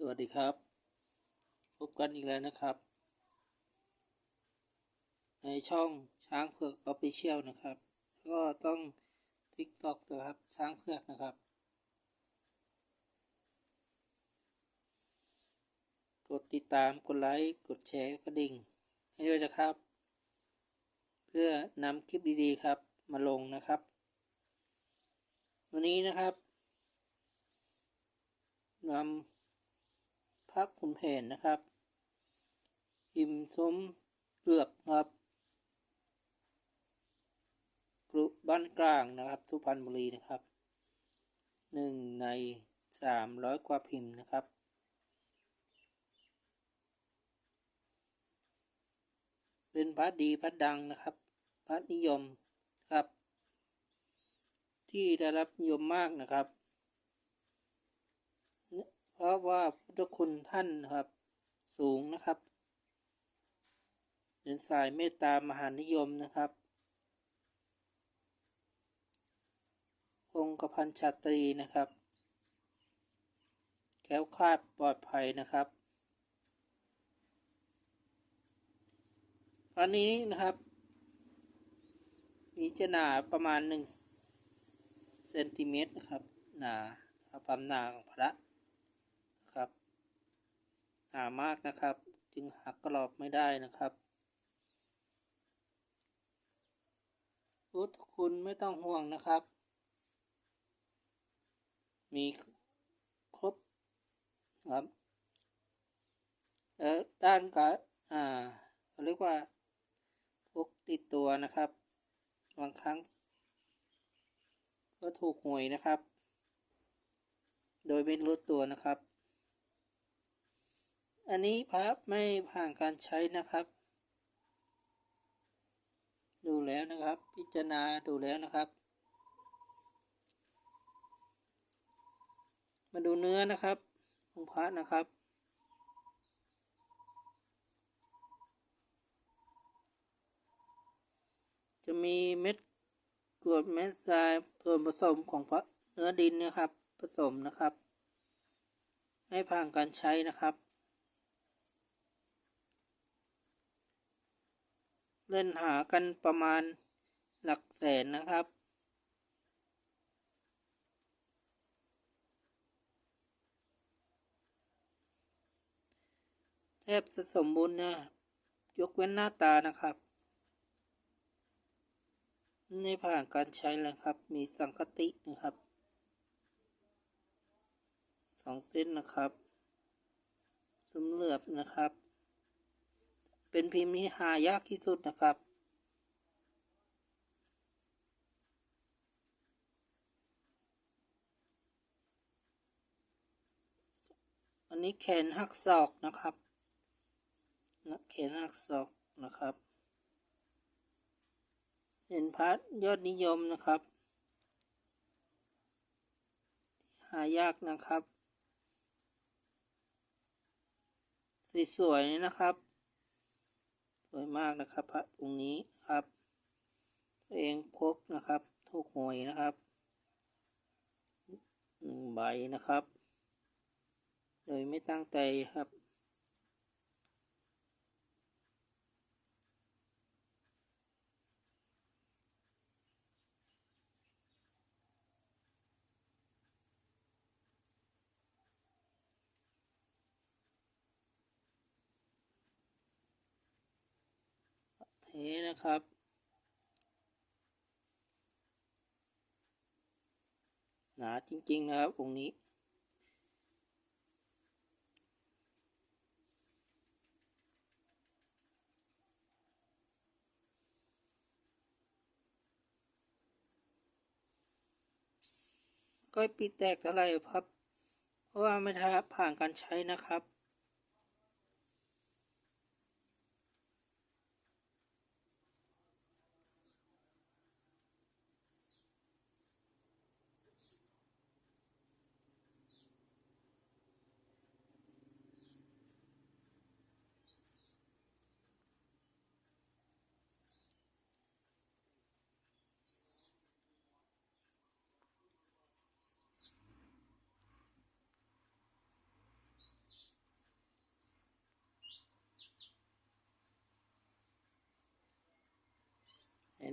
สวัสดีครับ พบกันอีกแล้วนะครับ ในช่องช้างเผือกออฟฟิเชียลนะครับ ก็ต้อง TikTok นะครับช้างเผือกนะครับ กดติดตามกดไลค์กดแชร์กระดิ่ง ให้ด้วยนะครับ เพื่อนำคลิปดีๆครับมาลงนะครับ วันนี้นะครับนำ พักขุนแผนนะครับพิมสมเปลือกครับกรุบ้านกลางนะครับสุพรรณบุรีนะครับหนึ่งในสามร้อยกว่าพิมพ์นะครับ เป็นพัดดีพัดดังนะครับพัดนิยมครับ ที่ได้รับนิยมมากนะครับ เพราะว่า พุทธคุณท่านนะครับ สูงนะครับเป็นสายเมตตามหานิยมนะครับองค์กพันชัตรีนะครับแก้วคาดปลอดภัยนะครับอันนี้นะครับ มีจะหนาประมาณหนึ่งเซนติเมตรนะครับ หนาความหนาของพระนะครับ หนามากนะครับ จึงหักกรอบไม่ได้นะครับพุทคุณไม่ต้องห่วงนะครับ มีครบครับแล้วด้านกับอ่าเขาเรียกว่าพกติดตัวนะครับบางครั้ง ก็ถูกหวยนะครับ โดยไม่รู้ตัวนะครับ อันนี้พระไม่ผ่านการใช้นะครับ ดูแล้วนะครับ พิจารณาดูแล้วนะครับ มาดูเนื้อนะครับของพระนะครับจะมีเม็ดกรวดเม็ดทรายส่วนผสมของพระเนื้อดินนะครับ ผสมนะครับ ให้ผ่านการใช้นะครับ เล่นหากันประมาณหลักแสนนะครับ แทบจะสมบูรณ์นะ ยกเว้นหน้าตานะครับ นี่ผ่านการใช้แล้วครับ มีสังกตินะครับสองเส้นนะครับสมเหลือบนะครับ เป็นพิมพ์ที่หายากที่สุดนะครับ อันนี้แขนหักศอกนะครับแขนหักศอกนะครับ เห็นพัดยอดนิยมนะครับ หายากนะครับสวยๆนะครับ วยมากนะครับ พระองค์นี้ครับตัวเองพกนะครับถูกหวยนะครับหนึ่งใบนะครับ โดยไม่ตั้งใจครับ เทนะครับ หนาจริง ๆ นะครับองค์นี้ก็ปีแตกเท่าไรครับ เพราะว่าไม่ได้ผ่านการใช้นะครับ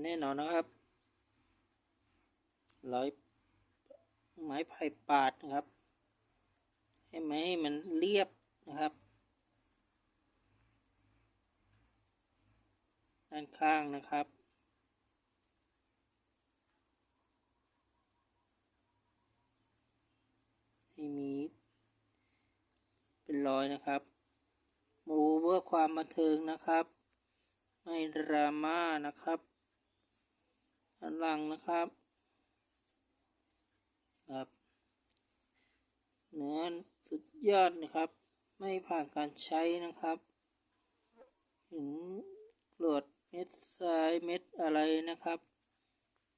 แน่นอนนะครับร้อยไม้ไผ่ปาดนะครับ ให้ไม้ให้มันเรียบนะครับ ด้านข้างนะครับให้มี เป็นรอยนะครับมูเพื่อความบันเทิงนะครับ ไม่ดราม่านะครับ ด้านหลังนะครับครับเนื้อสุดยอดนะครับ ไม่ผ่านการใช้นะครับเห็นกรวดเม็ดทรายเม็ดอะไรนะครับ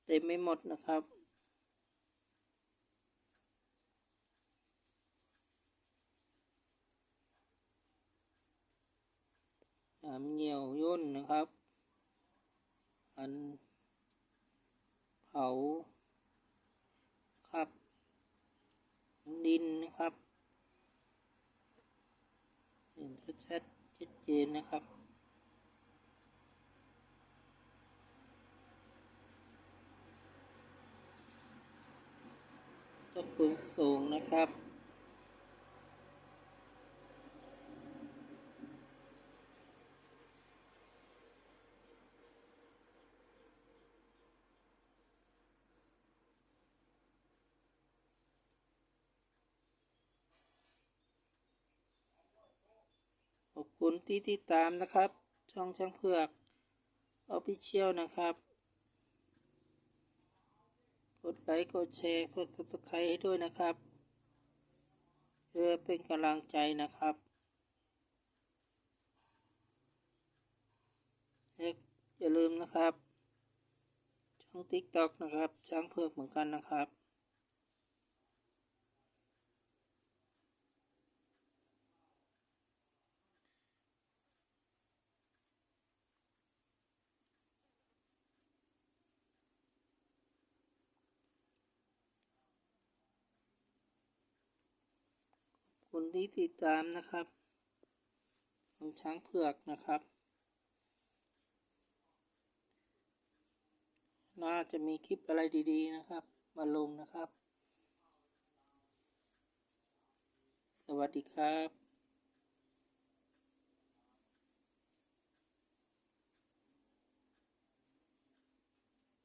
เต็มไม่หมดนะครับเหนียวย่นนะครับ อัน เขาครับ ดินนะครับเห็นชัดชัดเจนนะครับต้นทุนสูงนะครับ ขอบคุณที่ติดตามนะครับ ช่องช่างเผือกออฟฟิเชียลนะครับ กดไลค์กดแชร์กด subscribe ให้ด้วยนะครับเพื่อเป็นกำลังใจนะครับอย่าลืมนะครับ ช่อง TikTok นะครับ ช่างเผือกเหมือนกันนะครับ คุณที่ติดตามนะครับของช้างเผือกนะครับ น่าจะมีคลิปอะไรดีๆนะครับ มาลงนะครับ สวัสดีครับ